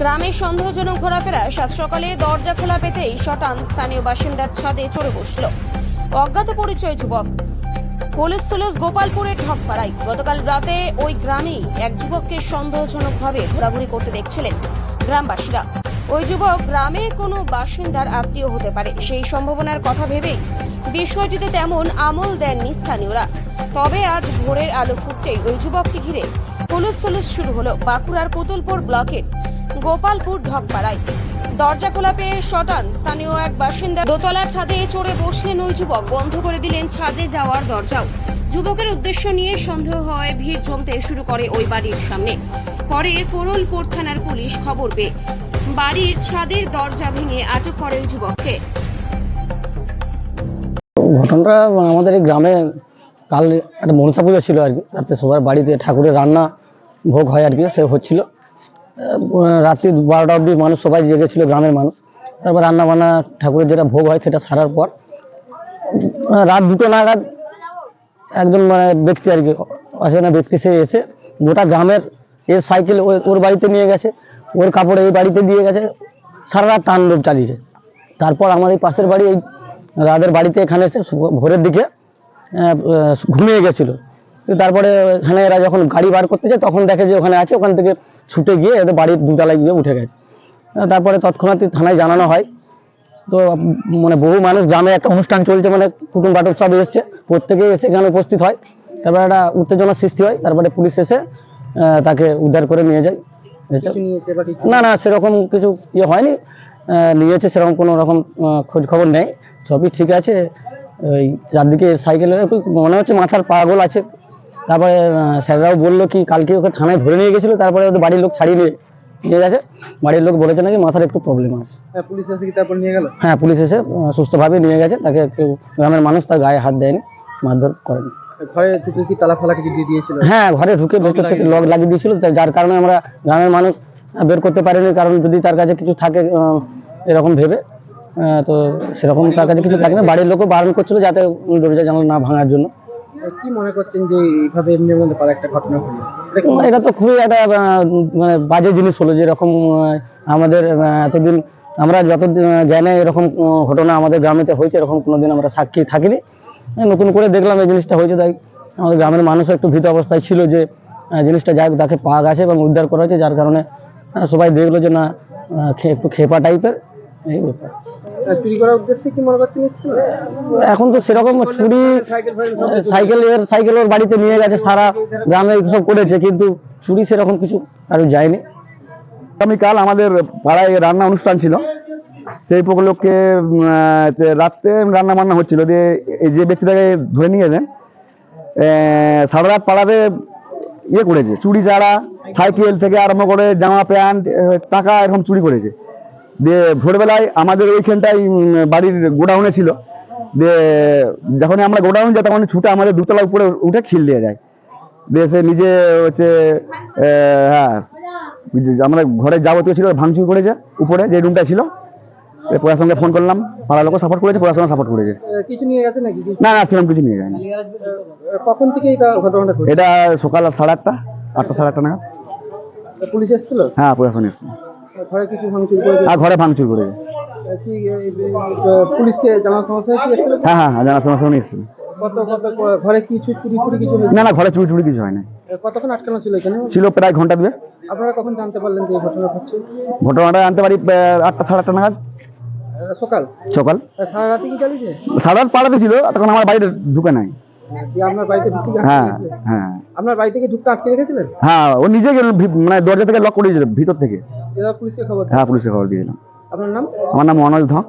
গ্রামে সন্দেহজনক ঘোরাফেরা। সাত সকালে দরজা খোলা পেতেই শটান স্থানীয় বাসিন্দার ছাদে চড়ে বসল। অজ্ঞাত পরিচয় যুবক। পুলিশ তুলস গোপালপুরের ঠকপাড়ায় গতকাল রাতে ওই গ্রামেই এক যুবককে সন্দেহজনকভাবে ঘোরাঘুরি করতে দেখছিলেন গ্রামবাসীরা। ওই যুবক গ্রামে কোনো বাসিন্দার আত্মীয় হতে পারে, সেই সম্ভাবনার কথা ভেবেই বিষয়টিতে তেমন আমল দেননি স্থানীয়রা। তবে আজ ভোরের আলো ফুটতেই ওই যুবককে ঘিরে পুলিশ শুরু হলো বাঁকুড়ার কোতুলপুর ব্লকের গোপালপুর ঢকপাড়ায়। দরজা খোলা পেয়ে শটান স্থানীয় এক বাসিন্দা দোতলার ছাদে চড়ে বসলেন ওই যুবক। বন্ধ করে দিলেন ছাদে যাওয়ার দরজাও। যুবকের উদ্দেশ্য নিয়ে সন্দেহ হয় ভিড় জমতে শুরু করে ওই বাড়ির সামনে। পরে কোরলপুর থানার পুলিশ খবর পেয়ে বাড়ির ছাদের দরজা ভেঙে আটক করে ওই যুবককে। ঘটনাটা আমাদের গ্রামে কাল একটা মনসা পুজো ছিল আর কি। রাতে সবার বাড়িতে ঠাকুরের রান্না ভোগ হয় আর কি, সে হচ্ছিল। রাত্রি বারোটা অবধি মানুষ সবাই জেগেছিল গ্রামের মানুষ। তারপর রান্না বান্না ঠাকুরের যেটা ভোগ হয় সেটা সারার পর রাত দুটো নাগাদ একজন মানে ব্যক্তি আর কি অচেনা ব্যক্তি সে এসে গোটা গ্রামের এর সাইকেল ওর- বাড়িতে নিয়ে গেছে, ওর কাপড় এই বাড়িতে দিয়ে গেছে, সারা রাত তাণ্ডব চালিয়েছে। তারপর আমার এই পাশের বাড়ি, এই রাদের বাড়িতে এখানে এসে ভোরের দিকে ঘুমিয়ে গেছিল। তারপরে এখানে এরা যখন গাড়ি বার করতে যায়, তখন দেখে যে ওখানে আছে, ওখান থেকে ছুটে গিয়ে এদের বাড়ির দুতলায় গিয়ে উঠে গেছে। তারপরে তৎক্ষণাৎ থানায় জানানো হয়। তো মানে বহু মানুষ গ্রামে একটা অনুষ্ঠান চলছে মানে কুটুম বাটক সব এসছে। প্রত্যেকে এসে এখানে উপস্থিত হয়। তারপরে একটা উত্তেজনার সৃষ্টি হয়। তারপরে পুলিশ এসে তাকে উদ্ধার করে নিয়ে যায়। না না সেরকম কিছু ইয়ে হয়নি। নিয়েছে সেরকম কোনো রকম খোঁজ খবর নেই। সবই ঠিক আছে। ওই চারদিকে সাইকেলের একটু মনে হচ্ছে মাথার পাগল আছে। তারপরে স্যাররাও বলল কি কালকে ওকে থানায় ধরে নিয়ে গেছিল তারপরে ওদের বাড়ির লোক ছাড়িয়ে নিয়ে নিয়ে গেছে। বাড়ির লোক বলেছে নাকি মাথার একটু প্রবলেম আছে। পুলিশ এসে কি তারপর নিয়ে গেল? হ্যাঁ পুলিশ এসে সুস্থভাবে নিয়ে গেছে তাকে কেউ গ্রামের মানুষ তার গায়ে হাত দেয়নি মারধর করেনি। ঘরে ঢুকে কি তালা ফালা কিছু দিয়ে দিয়েছিল? হ্যাঁ ঘরে ঢুকে ভেতর থেকে লক লাগিয়ে দিয়েছিল যার কারণে আমরা গ্রামের মানুষ বের করতে পারিনি কারণ যদি তার কাছে কিছু থাকে এরকম ভেবে তো সেরকম তার কাছে কিছু থাকে না। বাড়ির লোকও বারণ করছিল যাতে দরজা জানলা না ভাঙার জন্য। কি মনে করছেন যে এইভাবে এমনি মধ্যে পারে একটা ঘটনা ঘটলো এটা তো খুবই একটা মানে বাজে জিনিস হলো যে এরকম আমাদের এতদিন আমরা যত জানি এরকম ঘটনা আমাদের গ্রামেতে হয়েছে, এরকম কোনোদিন আমরা সাক্ষী থাকিনি। নতুন করে দেখলাম এই জিনিসটা হয়েছে, তাই আমাদের গ্রামের মানুষ একটু ভীত অবস্থায় ছিল যে জিনিসটা যাই তাকে পাওয়া গেছে এবং উদ্ধার করা হয়েছে, যার কারণে সবাই দেখল যে না একটু খেপা টাইপের এই ব্যাপার। চুরি করার উদ্দেশ্যে কি মনে করছেন এখন তো সেরকম চুরি সাইকেল এর সাইকেল ওর বাড়িতে নিয়ে গেছে সারা গ্রামে সব করেছে কিন্তু চুরি সেরকম কিছু কারও যায়নি। আগামীকাল আমাদের পাড়ায় রান্না অনুষ্ঠান ছিল। সেই যে রাত্রে রান্না বান্না হচ্ছিল দিয়ে এই যে ব্যক্তিটাকে ধরে নিয়ে আহ, সারা রাত পাড়াতে ইয়ে করেছে চুরি চাড়া সাইকেল থেকে আরম্ভ করে জামা প্যান্ট টাকা এরকম চুরি করেছে। দিয়ে ভোরবেলায় আমাদের ওইখানটাই বাড়ির গোডাউনে ছিল। দিয়ে যখনই আমরা গোডাউন যাই তখন ছুটে আমাদের দুতলা উপরে উঠে খিল দিয়ে যায়। দিয়ে সে নিজে হচ্ছে হ্যাঁ আমরা ঘরে যাবতীয় ছিল ভাঙচুর করেছে উপরে যে রুমটা ছিল। এ পড়াশোনাকে ফোন করলাম পাড়ার লোক সাপোর্ট করেছে পড়াশোনা সাপোর্ট করেছে। কিছু নিয়ে গেছে নাকি? না না সেরকম কিছু নিয়ে যায়নি। কখন থেকে এটা ঘটনাটা এটা সকাল সাড়ে আটটা আটটা সাড়ে আটটা নাগাদ। পুলিশ এসেছিল? হ্যাঁ প্রশাসন এসছে ঘরে কিছু ভাঙচুর করে আর ঘরে ভাঙচুর করেছে কি পুলিশকে জানার সমস্যা? হ্যাঁ হ্যাঁ হ্যাঁ জানার এসছে কত কত ঘরে কিছু চুরি ফুরি কিছু না না ঘরে চুরি চুরি কিছু হয় না কতক্ষণ আটকানো ছিল এখানে? ছিল প্রায় ঘণ্টা দুয়ে আপনারা কখন জানতে পারলেন যে ঘটনা ঘটছে? ঘটনাটা জানতে পারি আটটা সাড়ে আটটা নাগাদ। সকাল? সকাল। সারা রাতে কি চালিয়েছে? সাড়ে আট পাড়াতে ছিল তখন আমার বাড়িতে ঢুকে নাই। আপনার বাড়িতে ঢুকতে হ্যাঁ হ্যাঁ। আপনার বাড়ি থেকে ঢুকতে আটকে রেখেছিলেন? হ্যাঁ ও নিজে মানে দরজা থেকে লক করে দিয়েছিল ভিতর থেকে। হ্যাঁ পুলিশে খবর দিয়েছিলাম। আপনার নাম? আমার নাম মনোজ ধর